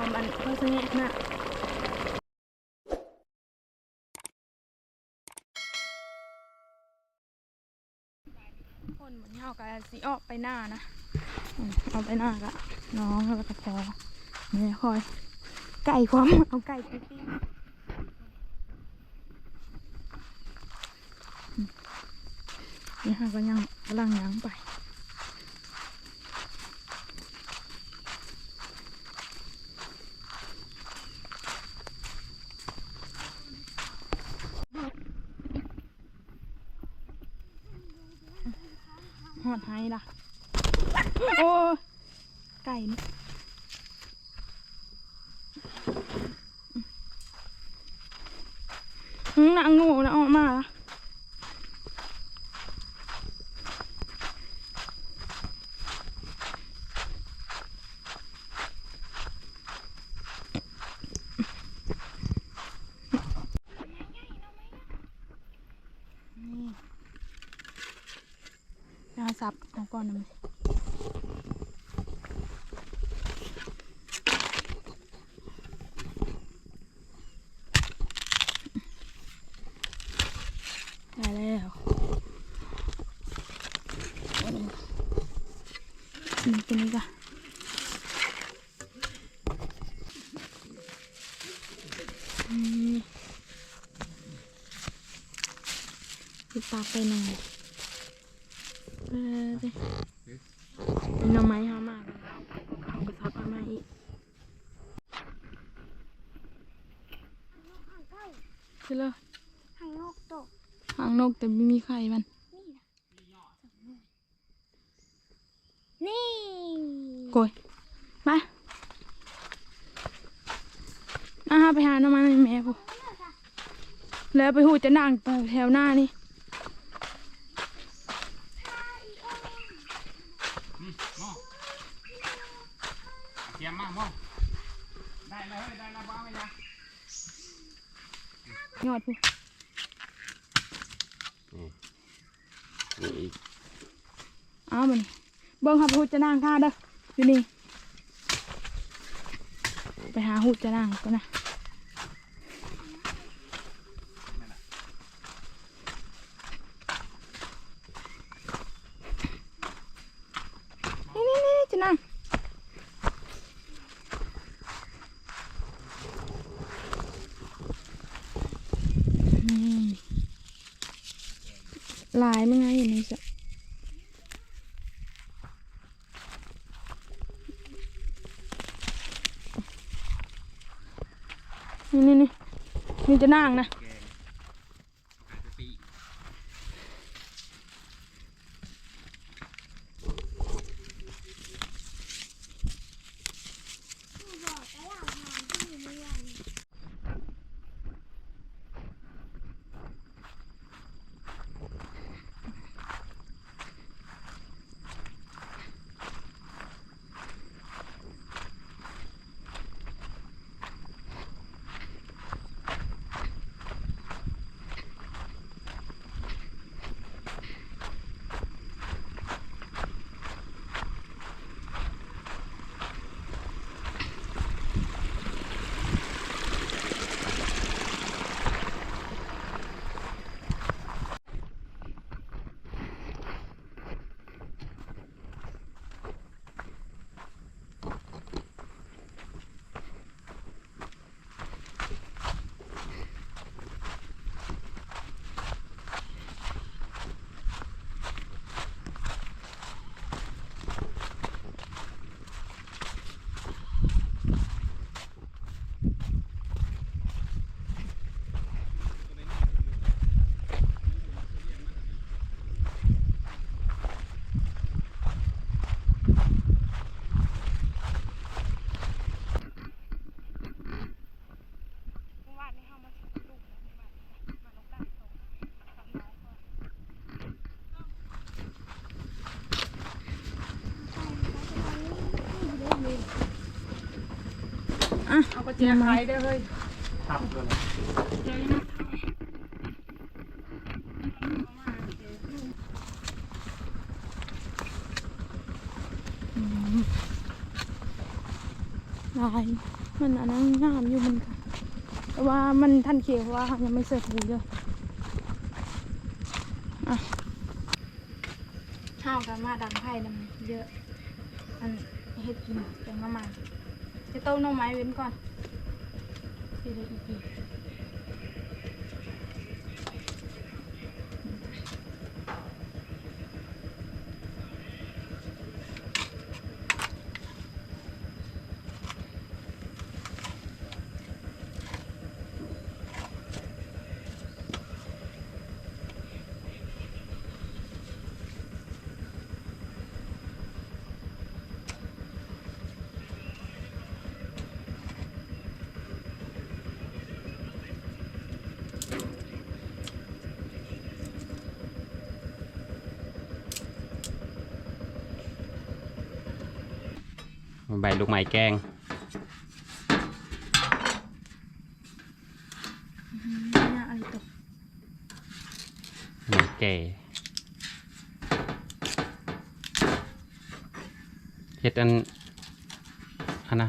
วมอันเพิ่งแงะน่ะคนเหมือนเฮากับสีออกไปหน้านะเอาไปหน้ากะน้องแล้วก็พอแม่คอยไก่ความเอาไก่ไปปิ้งนี่ฮะก็ยังกำลังย่างไป หอดไฮล่ะ โอ้ ไก่นี่อืมนางงูนะออกมาละนี่นาสับเอา ก่อนนะได้แล้วนี่ตัวนี้ก่อนอืมปิดปาไปหน่อย เออดิเป็นหน่อไม้หามากเลยเอากระซับเอามาอีกคือเลยข้างนอกตกหางนกแต่ไม่มีไข่มัน นี่โกยมามาหาไปหาหน้ำมันให้แม่พูแล้วไปหูจะนั่งแถวหน้านี่ เตรียมมาหม้อได้เลยได้แล้วบ้างไหมจ๊ะยอดพูนี่อีกเอามันเบิ้งหาไปหูจะนั่งท่าเด้ออยู่นี่ไปหาหูจะนั่งก็นะนี่นี่นี่จะนั่ง นี่ ลายมันไงอยู่ในสระนี่นี่นี่นี่จะนั่งนะ แกงขายไปปี บอกแล้วอยากทานที่นี่วัน อะ เอา ก็เจียขายได้เฮ้ยตับเลยลายมันอันนั้นงามอยู่มันก็แต่ว่ามันทันเขียวเพราะว่ายังไม่เสร็จดีเลยอะข้าวกันมาดังไผ่ดำเยอะ อันเฮ็ดกินแกงหน้ำมัน จะต้มหน้ำไม้เว้นก่อนสิได้อีกที ใบลูกไม้แกงเนี่ยอะไรตกไม้แก่เฮ็ดอันอันนะ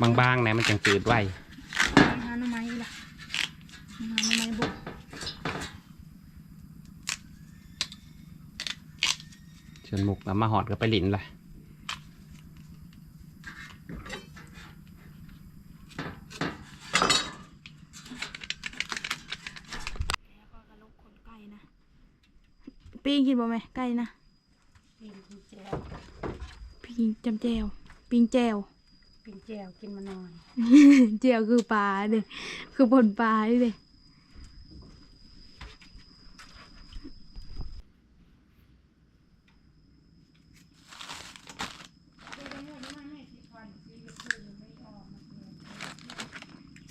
บางๆนะมันจังจืดไว้หาหน้ำไม้อีกละหาหน้ำไม้บุกส่วนหมุกเอามาหอดก็ไปหลินละแล้วก็กระลกขนไก่นะปิ้งกินบ่ไหมไก่นะ ปิงกินแจว ปิ้งจำแจวปิ้งแจวปิงแจวกินมาหน่อยแจวคือปลาเด้คือบนปลาเด้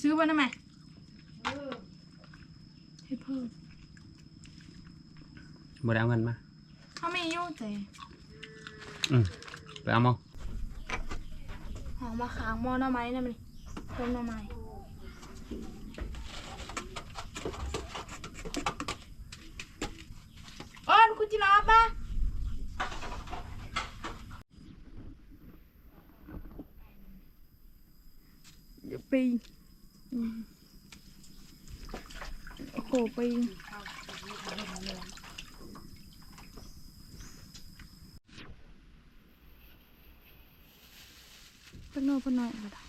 ซื้อมาทำไมให้เพิ่มบ่ได้เอาเงินมาเขาไม่ยุ่งแต่ อืม ไปเอามาหอมมาค้างหม้อหน่อไม้นะมันต้มหน่อไม้อ้นคุณจิรอปะปีโอ้โหปี ปนโนปนหน่อยก็ได้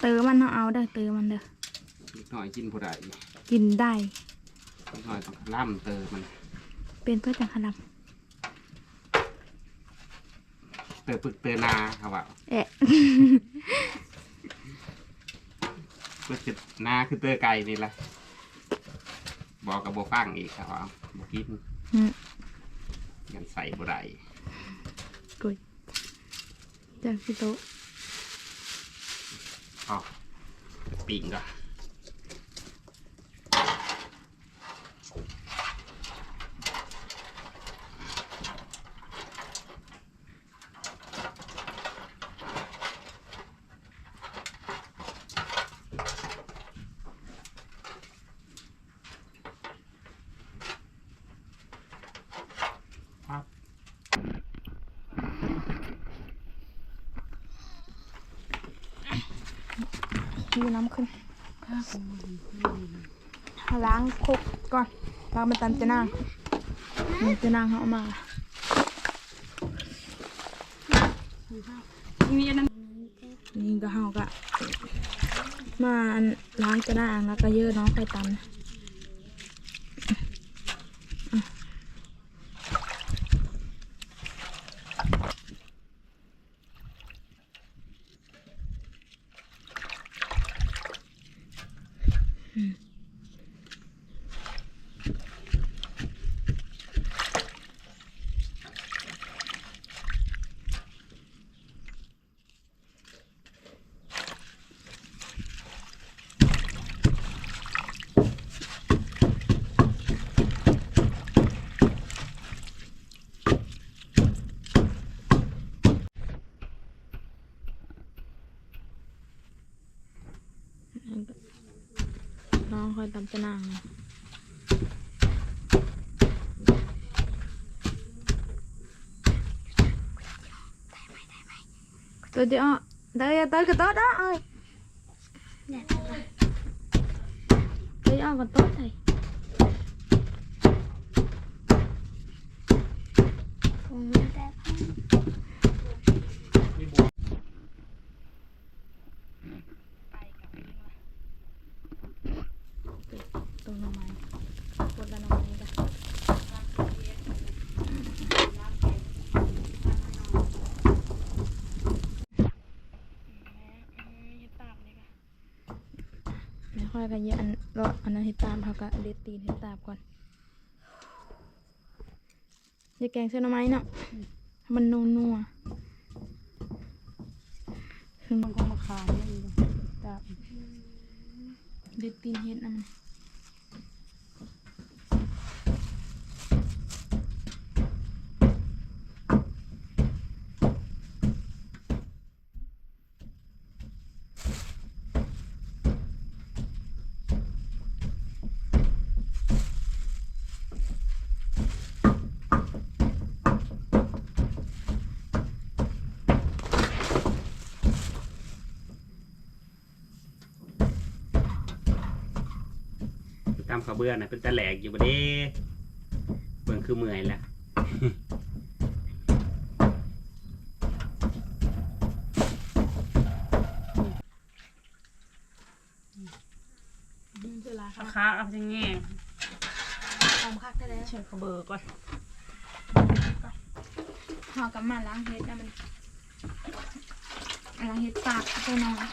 เตอมันเอาเอาเด้อเตอมันเด้อนิดหน่อยกินผู้ใดกินได้ นิดหน่อยต้องล่ำเตอมัน เป็นเพื่อจังขลังเตอปึกเตอนาครับว่า เอะ เพื่อจะนาคือเตอไก่นี่แหละบอกกับโบฟังอีกครับว่าบกินอืม ยันใส่บ่ได้กุยจากพี่โตะอ๋อปิ่งก็ดูน้ีน้ำขึ้นล้างคกก่อนล้างมันตันจะนั่งมันจะนั่งเขาเอามานี่นั่นนี่ก็เฮาก็มาล้างจะนั่งแล้วก็เยอะน้องไปตัน องคอยตำจะนางนะตัวเดียวเดี๋ยวตัวกับโต๊ะ đó ơi เนี่ยตัวเดียวกับโต๊ะใส่ ผมไม่ได้ มีบัว ตัวหน่อไม้กดละหน่อไม้จ้ะไม่ ค่อยกันเยอะอันรออันนั้นเห็ดตามเขาก็เด็ดตีนเห็ดตามก่อนอย่าแกงเส้นหน่อไม้เนาะให้มันนัวนัวๆคือมันก็มาขายนี่เลยจ้ะเด็ดตีนเห็ดนะมัน ข้าวเบื่อนะเป็นตะแหลกอยู่บ่เด้เบิ่งคือเมื่อยและเวลาราค่ะคาเอาจะแง่หอมคักได้แล้วเชิญขาเบอร์ก่อนห่อกลับมาล้างเห็ดนะมันล้างเห็ดปากตัวน้อย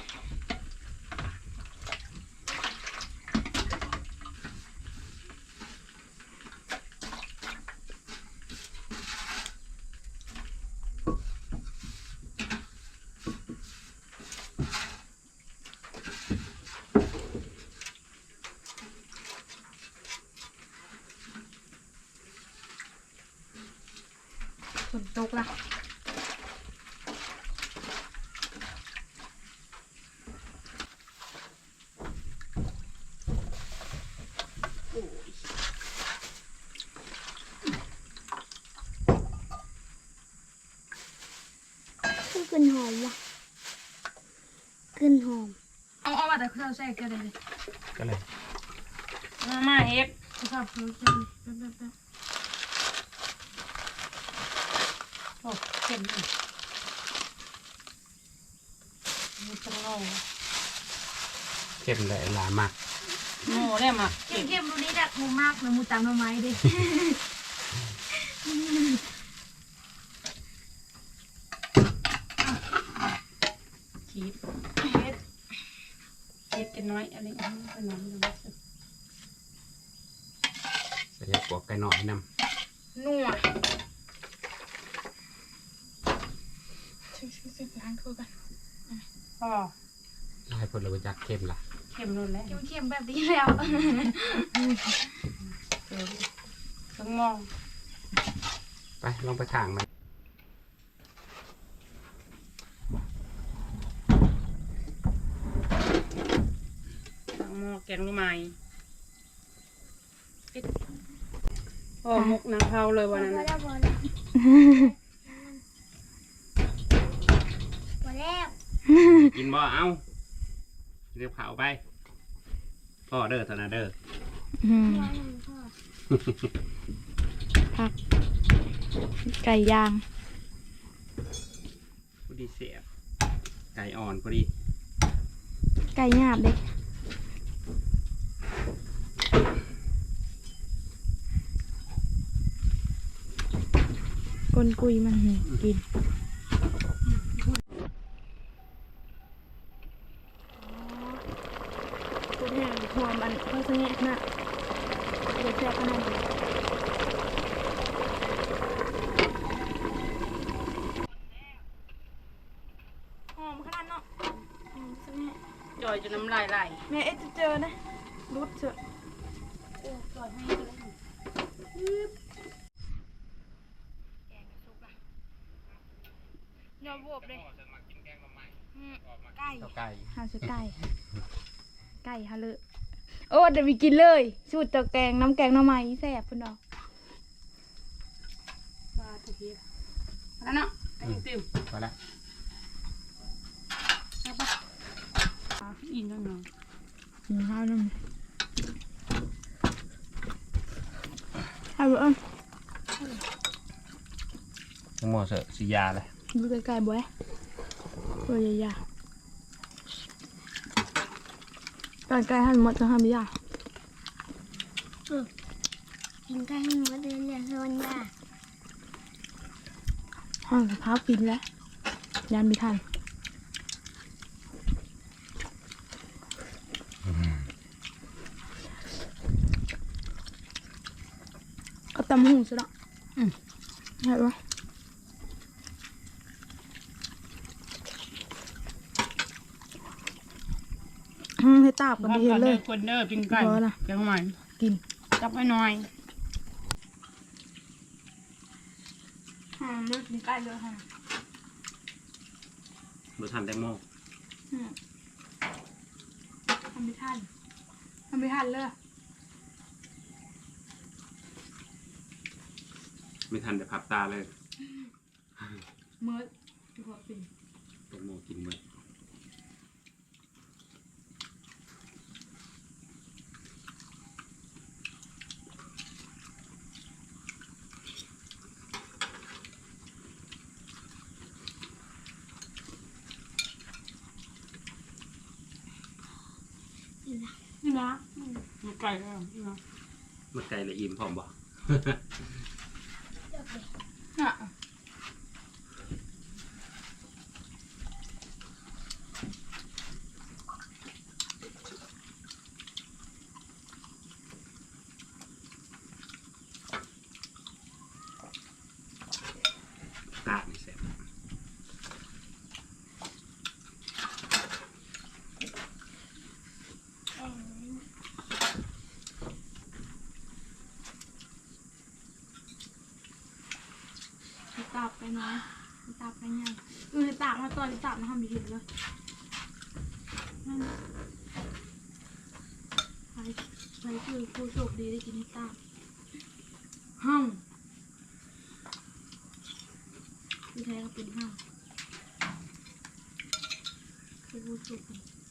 ฝนตกละ คือกลิ่นหอมว่ะกลิ่นหอม เอา เอามาแต่ข้าวแทรกกันเลยก็เลยมามาเฮ็ดข้าวเพิ่มแค่นี้แป๊บแป๊บแป๊บโอ้เข็มอีกมันจะโง่เข้มเลยลามากโง่ได้มาเข้มเข้มๆดูนี่ดักมูมากเลยมูตามมาไม้ดิ ชีสเฮ็ดเฮ็ดกั น้อยอันนี้เป็นน้อยนะใส่ปวกไก่หน่อยนำนัวชิชิชิล้างถ้วยกันพอให้พลรู้จักเข้มล่ะเข็มรุนแล้วเข้มเข้มแบบนี้แล้วต้องมอง ไปลองไปทางมัน ต้องมองแกงรู้ไหมเอ็ดโอ้มุกนางเผาเลยพอวันนั้นแล้น่ะวพอแล้วพอแล้วกินบ่เอ้าเรียบเผาไปพ่อเด้อตอนนั้นเด้ออืมพอแล้วพ่อผักไก่ย่างพอดีเสียบไก่อ่อนพอดี ไก่หยาบเด็ก กลกุยมันหิกินพูดแห้งหอมอันเพิ่งสังเกตนะเดี๋ยวแซ่บขนาดนี้หอมขนาดเนาะหอมสังเกตจอยจนน้ำลายไหลแม่เอ๊ะจะเจอนะรุดเถอะโอ้จอยให้เลย ยอบบวบเลยอืมไก่ต่อไก่หาซื้อไก่ ไก่ฮะเลยเอโอ้เดี๋ยวไปกินเลยสูตรตะแกงน้ำแกงหน้ำไม้แซ่บพุ่นดอกปลาตะเกียบแล้วเนาะไอ้ติวพอละใช่ปะอีกนิดหน่อยกินข้าวน้ำเอาเอ้ยน้ำหมอเสอะสียาเลย ดูไกลๆบ่อยตัวใหญ่ๆก่อนไกลหันหมดจะทำยากกินไก่ให้หมดเลยเนี่ยส่วนยาห้องกับข้าวกินแล้วยันไม่ทันก็ตำหุ่งซะละใช่ปะอืมให้ ตาบกันไปเห็นเลยคนเด้อปิ้งไก่พอละจังหน่อยกินจับไว้หน่อยอืมเลือกกินใกล้เลยค่ะ รสทันแตงโมอืมทำไม่ทันทำไม่ทันเลยไม่ทันจะพับตาเลยเมิร์ดดีกว่าปิ่นแตงโมกินหมด นี่นะมัน ไก่แล้วนี่นะมันไก่ละอิ่มพร้อมบ่ อะ ตาไม่เสร็จ ให้ตาบไป น้อยตาไปง่ายเออตามาตอนตามาทำดีเห็นเลยใครใครคือผู้โชคดีได้กินตาห้ามที่แท้ก็เป็นห้ามเป็นผู้โชคดี